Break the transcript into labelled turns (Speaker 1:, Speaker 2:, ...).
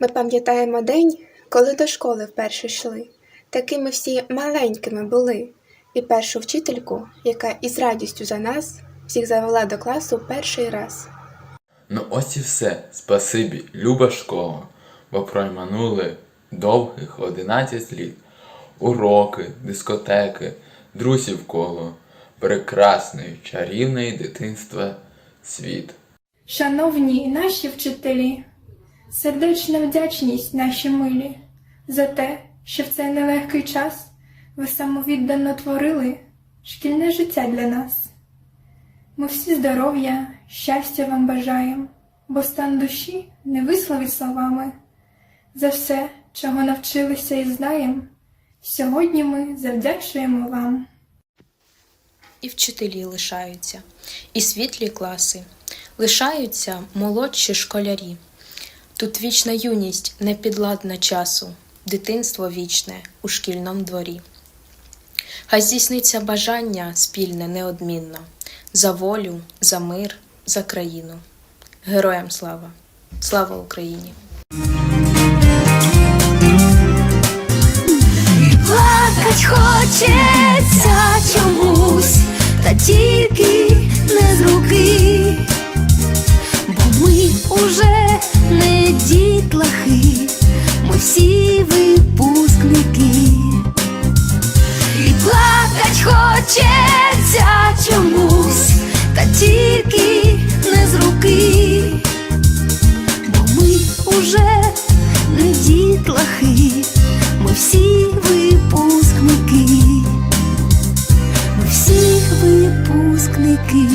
Speaker 1: Ми пам'ятаємо день, коли до школи вперше йшли. Такими всі маленькими були. І першу вчительку, яка із радістю за нас всіх завела до класу перший раз.
Speaker 2: Ну ось і все. Спасибі, люба школа, бо пройманули довгих 11 літ. Уроки, дискотеки, друзів коло, прекрасний, чарівний дитинства світ.
Speaker 3: Шановні наші вчителі, сердечна вдячність наші милі за те, що в цей нелегкий час ви самовіддано творили шкільне життя для нас. Ми всі здоров'я, щастя вам бажаєм, бо стан душі не висловить словами. За все, чого навчилися і знаєм, сьогодні ми завдячуємо вам.
Speaker 4: І вчителі лишаються, і світлі класи, лишаються молодші школярі. Тут вічна юність непідладна часу, дитинство вічне у шкільному дворі. Хай здійсниться бажання спільне неодмінно за волю, за мир, за країну. Героям слава! Слава Україні!
Speaker 5: Плакать хочеться чомусь, та тільки уже не дітлахи, ми всі випускники, ми всіх випускники.